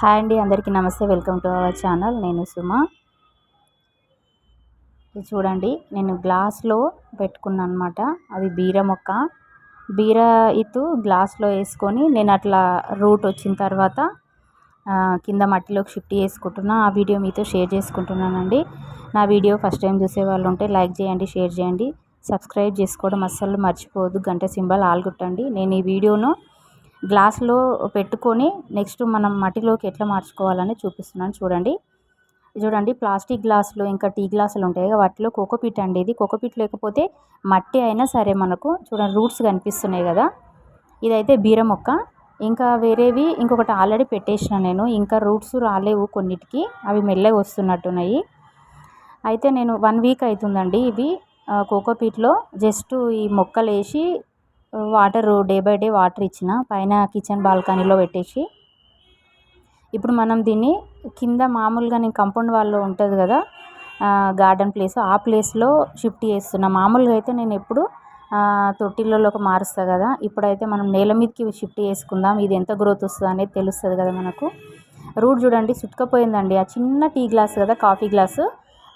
Hi అండి అందరికీ నమస్తే. Welcome to our channel. నేను సుమ. ఇది చూడండి నేను గ్లాస్లో పెట్టుకున్నాను అనమాట అది బీర మొక్క. బీర ఇతు గ్లాస్లో వేసుకొని నేను అట్లా రూట్ వచ్చిన తర్వాత కింద మట్టిలోకి షిఫ్ట్ చేసుకుంటున్నా. ఆ వీడియో మీతో షేర్ చేసుకుంటున్నానండి. నా వీడియో ఫస్ట్ టైం చూసే వాళ్ళు ఉంటే లైక్ చేయండి షేర్ చేయండి. సబ్స్క్రైబ్ చేసుకోవడం అస్సలు మర్చిపోవద్దు. గంట సింబల్ ఆల్గొట్టండి. నేను ఈ వీడియోను గ్లాస్లో పెట్టుకొని నెక్స్ట్ మనం మట్టిలోకి ఎట్లా మార్చుకోవాలని చూపిస్తున్నాను చూడండి. చూడండి ప్లాస్టిక్ గ్లాసులు ఇంకా టీ గ్లాసులు ఉంటాయి వాటిలో కోకోపీట్ అండి ఇది. కోకోపీట్ లేకపోతే మట్టి అయినా సరే మనకు చూడండి రూట్స్ కనిపిస్తున్నాయి కదా. ఇదైతే బీర మొక్క. ఇంకా వేరేవి ఇంకొకటి ఆల్రెడీ పెట్టేసిన నేను. ఇంకా రూట్స్ రాలేవు కొన్నిటికి. అవి మెల్లగా వస్తున్నట్టున్నాయి. అయితే నేను వన్ వీక్ అవుతుందండి ఇవి. కోకోపీట్లో జస్ట్ ఈ మొక్కలు వేసి water day by day water ఇచ్చిన పైన కిచెన్ బాల్కనీలో పెట్టేసి. ఇప్పుడు మనం దీన్ని కింద మామూలుగా నేను కంపౌండ్ వాళ్ళు ఉంటుంది కదా గార్డెన్ ప్లేస్ ఆ ప్లేస్లో షిఫ్ట్ చేస్తున్నా. మామూలుగా అయితే నేను ఎప్పుడు తొట్టిలలోకి మారుస్తా కదా ఇప్పుడైతే మనం నేల మీదకి షిఫ్ట్ చేసుకుందాం ఇది ఎంత గ్రోత్ వస్తుంది అనేది తెలుస్తుంది కదా మనకు. రూట్ చూడండి సుట్టుకపోయిందండి ఆ చిన్న టీ గ్లాస్ కదా కాఫీ గ్లాసు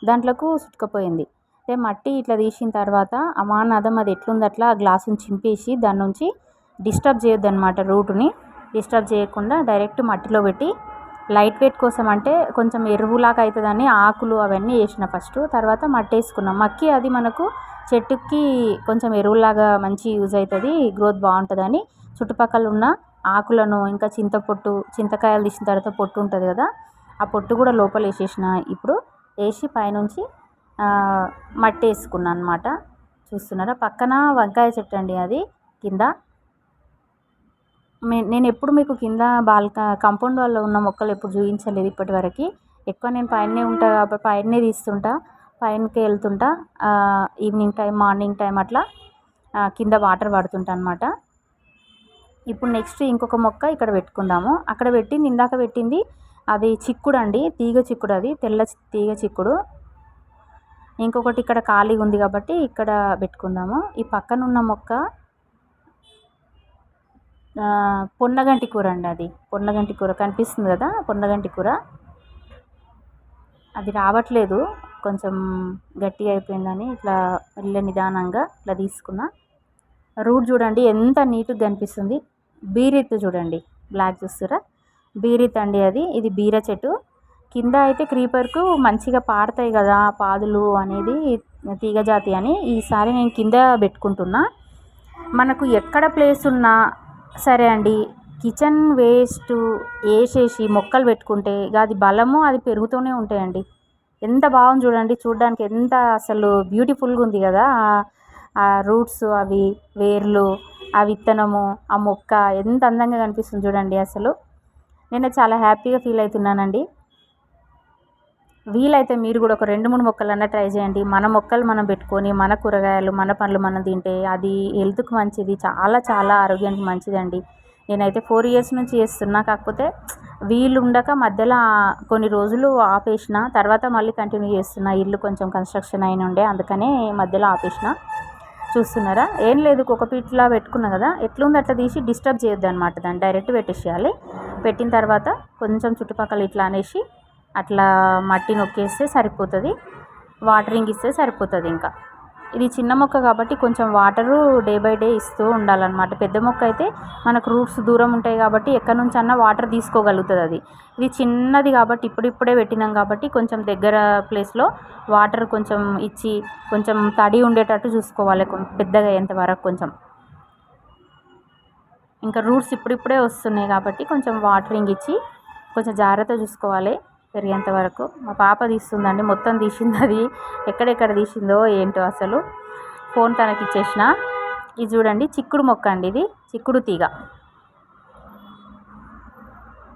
దాంట్లోకి సుట్టుకపోయింది అంటే మట్టి ఇట్లా తీసిన తర్వాత అమానాదం అది ఎట్లుంది అట్లా ఆ గ్లాసుని చింపేసి దాని నుంచి డిస్టర్బ్ చేయొద్దు అనమాట రూటుని. డిస్టర్బ్ చేయకుండా డైరెక్ట్ మట్టిలో పెట్టి లైట్ వెయిట్ కోసం అంటే కొంచెం ఎరువులాగా అవుతుందని ఆకులు అవన్నీ వేసిన ఫస్ట్. తర్వాత మట్టి వేసుకున్నాం. మక్కి అది మనకు చెట్టుకి కొంచెం ఎరువులాగా మంచి యూజ్ అవుతుంది గ్రోత్ బాగుంటుందని. చుట్టుపక్కల ఉన్న ఆకులను ఇంకా చింతపొట్టు చింతకాయలు తీసిన తర్వాత పొట్టు ఉంటుంది కదా ఆ పొట్టు కూడా లోపల వేసేసిన. ఇప్పుడు వేసి పైనుంచి మట్టి వేసుకున్నాను అనమాట చూస్తున్నారా? పక్కన వంకాయ చెట్టు అండి అది కింద. నేను ఎప్పుడు మీకు కింద బాల్కా కాంపౌండ్ వాళ్ళు ఉన్న మొక్కలు ఎప్పుడు చూపించలేదు ఇప్పటి వరకు. ఎక్కువ నేను పైనే ఉంటా కాబట్టి పైనే తీస్తుంటా పైనకి వెళ్తుంటా. ఈవినింగ్ టైం మార్నింగ్ టైం అట్లా కింద వాటర్ పడుతుంటా అనమాట ఇప్పుడు నెక్స్ట్ ఇంకొక మొక్క ఇక్కడ పెట్టుకుందాము. అక్కడ పెట్టింది ఇందాక పెట్టింది అది చిక్కుడు అండి తీగ చిక్కుడు అది తెల్ల తీగ చిక్కుడు. ఇంకొకటి ఇక్కడ ఖాళీగా ఉంది కాబట్టి ఇక్కడ పెట్టుకుందాము. ఈ పక్కన ఉన్న మొక్క పొన్నగంటి కూర అండి అది. పొన్నగంటి కూర కనిపిస్తుంది కదా పొన్నగంటి కూర. అది రావట్లేదు కొంచెం గట్టిగా అయిపోయిందని ఇట్లా వెళ్ళే నిదానంగా ఇట్లా తీసుకున్నా. రూట్ చూడండి ఎంత నీట్గా కనిపిస్తుంది. బీరిత్ చూడండి బ్లాక్ చూస్తురా? బీరిత్ అండి అది. ఇది బీర చెట్టు. కింద అయితే క్రీపర్కు మంచిగా పాడతాయి కదా పాదులు అనేది తీగజాతి అని. ఈసారి నేను కింద పెట్టుకుంటున్నా. మనకు ఎక్కడ ప్లేస్ ఉన్నా సరే అండి కిచెన్ వేస్ట్ వేసేసి మొక్కలు పెట్టుకుంటే అది బలము అది పెరుగుతూనే ఉంటాయండి. ఎంత బాగుంది చూడండి చూడడానికి ఎంత అసలు బ్యూటిఫుల్గా ఉంది కదా. ఆ రూట్స్ అవి వేర్లు ఆ విత్తనము ఆ మొక్క ఎంత అందంగా కనిపిస్తుంది చూడండి అసలు. నేను చాలా హ్యాపీగా ఫీల్ అవుతున్నానండి. వీలైతే మీరు కూడా ఒక రెండు మూడు మొక్కలన్నా ట్రై చేయండి. మన మొక్కలు మనం పెట్టుకొని మన కూరగాయలు మన పండ్లు మనం తింటే అది హెల్త్కి మంచిది. చాలా చాలా ఆరోగ్యానికి మంచిదండి. నేనైతే ఫోర్ ఇయర్స్ నుంచి చేస్తున్నా. కాకపోతే వీలు ఉండక మధ్యలో కొన్ని రోజులు ఆపేసిన తర్వాత మళ్ళీ కంటిన్యూ చేస్తున్నా. ఇల్లు కొంచెం కన్స్ట్రక్షన్ అయిన ఉండే అందుకనే మధ్యలో ఆపేసిన. చూస్తున్నారా? ఏం లేదు కుక్కపీట్లా పెట్టుకున్నా కదా. ఎట్లుంది అట్లా తీసి డిస్టర్బ్ చేయొద్దు అనమాట దాన్ని. డైరెక్ట్ పెట్టేసేయాలి. పెట్టిన తర్వాత కొంచెం చుట్టుపక్కల ఇట్లా అనేసి అట్లా మట్టి నొక్కేస్తే సరిపోతుంది వాటరింగ్ ఇస్తే సరిపోతుంది ఇంకా. ఇది చిన్న మొక్క కాబట్టి కొంచెం వాటరు డే బై డే ఇస్తూ ఉండాలన్నమాట. పెద్ద మొక్క అయితే మనకు రూట్స్ దూరం ఉంటాయి కాబట్టి ఎక్కడి నుంచి అన్నా వాటర్ తీసుకోగలుగుతుంది అది. ఇది చిన్నది కాబట్టి ఇప్పుడిప్పుడే పెట్టినాం కాబట్టి కొంచెం దగ్గర ప్లేస్లో వాటర్ కొంచెం ఇచ్చి కొంచెం తడి ఉండేటట్టు చూసుకోవాలి పెద్దగా అయ్యేంత వరకు కొంచెం. ఇంకా రూట్స్ ఇప్పుడిప్పుడే వస్తున్నాయి కాబట్టి కొంచెం వాటరింగ్ ఇచ్చి కొంచెం జాగ్రత్త చూసుకోవాలి. పెరిగేంత వరకు. మా పాప తీస్తుందండి. మొత్తం తీసింది అది. ఎక్కడెక్కడ తీసిందో ఏంటో అసలు. ఫోన్ తనకి ఇచ్చేసిన ఇది చూడండి. చిక్కుడు మొక్క అండి ఇది. చిక్కుడు తీగ.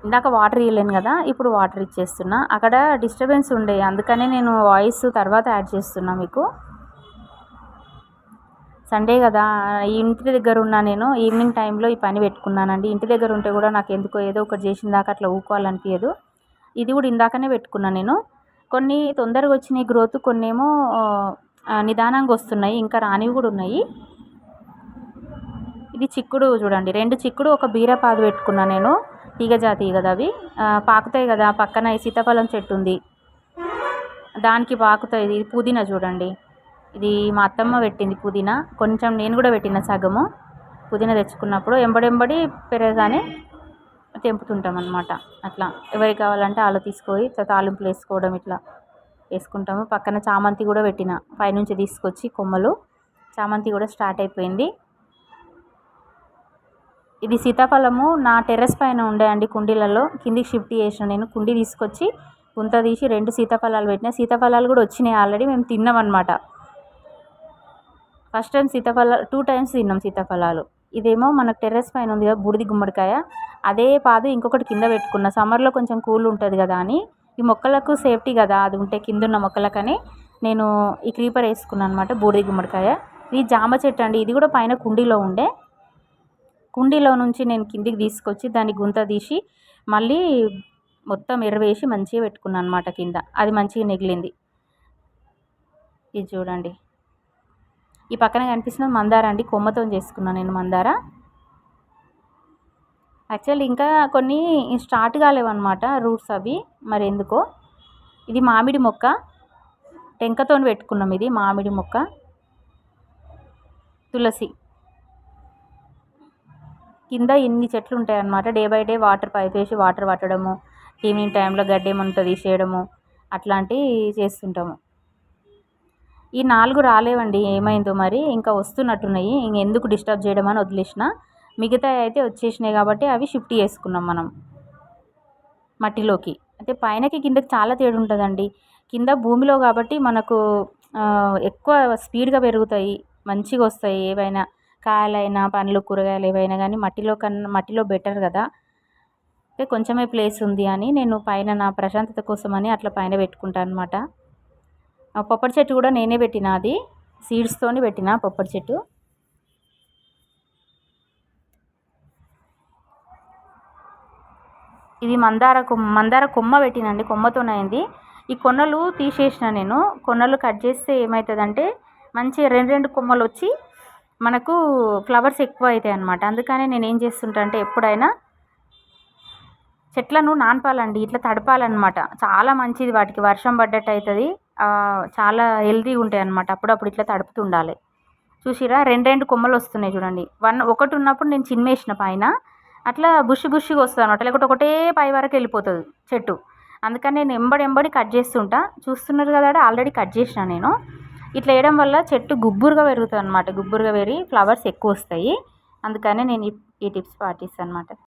ఇందాక వాటర్ ఇవ్వలేను కదా. ఇప్పుడు వాటర్ ఇచ్చేస్తున్నా. అక్కడ డిస్టర్బెన్స్ ఉండే. అందుకనే నేను వాయిస్ తర్వాత యాడ్ చేస్తున్నా మీకు. సండే కదా. ఇంటి దగ్గర ఉన్నా నేను. ఈవినింగ్ టైంలో ఈ పని పెట్టుకున్నానండి. ఇంటి దగ్గర ఉంటే కూడా నాకు ఎందుకో ఏదో ఒకటి చేసిన దాకా అట్లా ఊకోవాలనిపించదు ఇది కూడా ఇందాకనే పెట్టుకున్నాను నేను. కొన్ని తొందరగా వచ్చినాయి గ్రోత్ కొన్ని ఏమో నిదానంగా వస్తున్నాయి ఇంకా రానివి కూడా ఉన్నాయి. ఇది చిక్కుడు చూడండి. రెండు చిక్కుడు ఒక బీరపాదు పెట్టుకున్నాను నేను. తీగజాతి కదా అవి. పాకుతాయి కదా. పక్కన సీతాఫలం చెట్టు ఉంది. దానికి పాకుతాయి. ఇది పుదీనా చూడండి. ఇది మా అత్తమ్మ పెట్టింది పుదీనా. కొంచెం నేను కూడా పెట్టిన సగము. పుదీనా తెచ్చుకున్నప్పుడు ఎంబడెంబడి పెరగగానే తెంపుతుంటాం అనమాట అట్లా ఎవరికి కావాలంటే వాళ్ళు తీసుకొని తాలింపులు వేసుకోవడం ఇట్లా వేసుకుంటాము. పక్కన చామంతి కూడా పెట్టిన. పైనుంచి తీసుకొచ్చి కొమ్మలు. చామంతి కూడా స్టార్ట్ అయిపోయింది. ఇది సీతాఫలము. నా టెర్రస్ పైన ఉండే అండి కుండీలలో. కిందికి షిఫ్ట్ చేసిన నేను కుండీ తీసుకొచ్చి గుంత తీసి రెండు సీతాఫలాలు పెట్టిన. సీతాఫలాలు కూడా వచ్చినాయి ఆల్రెడీ. మేము తిన్నాం అనమాట ఫస్ట్ టైం సీతాఫల టూ టైమ్స్ తిన్నాం సీతాఫలాలు. ఇదేమో మనకు టెర్రస్ పైన ఉంది కదా బూడిది గుమ్మడికాయ. అదే పాదు ఇంకొకటి కింద పెట్టుకున్న. సమ్మర్లో కొంచెం కూల్ ఉంటుంది కదా అని. ఈ మొక్కలకు సేఫ్టీ కదా అది ఉంటే కింద ఉన్న మొక్కలకని నేను ఈ క్రీపర్ వేసుకున్నాను అనమాట బూడిది గుమ్మడికాయ. ఇది జామ చెట్టు అండి ఇది కూడా పైన కుండీలో ఉండే. కుండీలో నుంచి నేను కిందికి తీసుకొచ్చి దాన్ని గుంత తీసి మళ్ళీ మొత్తం ఎర్రవేసి మంచిగా పెట్టుకున్నాను అనమాట కింద. అది మంచిగా నెగిలింది. ఇది చూడండి. ఈ పక్కన కనిపిస్తున్న మందార అండి. కొమ్మతో చేసుకున్నాను నేను మందార. యాక్చువల్లీ ఇంకా కొన్ని స్టార్ట్ కాలేవన్నమాట రూట్స్ అవి. మరి ఎందుకో? ఇది మామిడి మొక్క. టెంకతో పెట్టుకున్నాం ఇది మామిడి మొక్క. తులసి. కింద ఇన్ని చెట్లు ఉంటాయి అన్నమాట day by day water pipe వేసి వాటర్ పట్టడము ఈవినింగ్ టైంలో గడ్డి ఏమంతా తీసేయడము అట్లాంటివి చేస్తుంటాము. ఈ నాలుగు రాలేవండి ఏమైందో మరి. ఇంకా వస్తున్నట్టున్నాయి. ఇంకెందుకు డిస్టర్బ్ చేయడం అని వదిలేసిన. మిగతా అయితే వచ్చేసినాయి కాబట్టి అవి షిఫ్ట్ చేసుకున్నాం మనం. మట్టిలోకి. అయితే పైనకి కిందకి చాలా తేడా ఉంటుందండి. కింద భూమిలో కాబట్టి మనకు ఎక్కువ స్పీడ్గా పెరుగుతాయి. మంచిగా వస్తాయి ఏవైనా. కాయలైనా పండ్లు కూరగాయలు ఏవైనా కానీ మట్టిలో కన్నా మట్టిలో బెటర్ కదా. అంటే కొంచెమే ప్లేస్ ఉంది అని నేను పైన నా ప్రశాంతత కోసమని అట్లా పైన పెట్టుకుంటాను అనమాట పొప్పటి చెట్టు కూడా నేనే పెట్టిన అది. సీడ్స్తోని పెట్టిన పొప్పటి చెట్టు. ఇది మందార కొమ్మ మందార కొమ్మ పెట్టినండి కొమ్మతోనైంది. ఈ కొన్నలు తీసేసిన నేను. కొన్నలు కట్ చేస్తే ఏమవుతుందంటే మంచి రెండు రెండు కొమ్మలు వచ్చి మనకు ఫ్లవర్స్ ఎక్కువ అవుతాయి అన్నమాట. అందుకనే నేను ఏం చేస్తుంటా అంటే ఎప్పుడైనా చెట్లను నానపాలండి ఇట్లా తడపాలన్నమాట. చాలా మంచిది వాటికి వర్షం పడ్డట్టు అవుతుంది చాలా హెల్తీగా ఉంటాయి అన్నమాట. అప్పుడప్పుడు ఇట్లా తడుపుతుండాలి చూసిరా? రెండు రెండు కొమ్మలు వస్తున్నాయి చూడండి. వన్ ఒకటి ఉన్నప్పుడు నేను చిన్మేసిన పైన. అట్లా బుషి బుషిగా వస్తుంది అనమాట లేకపోతే ఒకటే పై వరకు వెళ్ళిపోతుంది చెట్టు. అందుకని నేను ఎంబడి ఎంబడి కట్ చేస్తుంటా. చూస్తున్నారు కదా ఆల్రెడీ కట్ చేసిన నేను. ఇట్లా వేయడం వల్ల చెట్టు గుబ్బురుగా పెరుగుతుంది అనమాట గుబ్బురుగా పెరిగి ఫ్లవర్స్ ఎక్కువ వస్తాయి. అందుకనే నేను ఈ టిప్స్ పాటిస్తాను అనమాట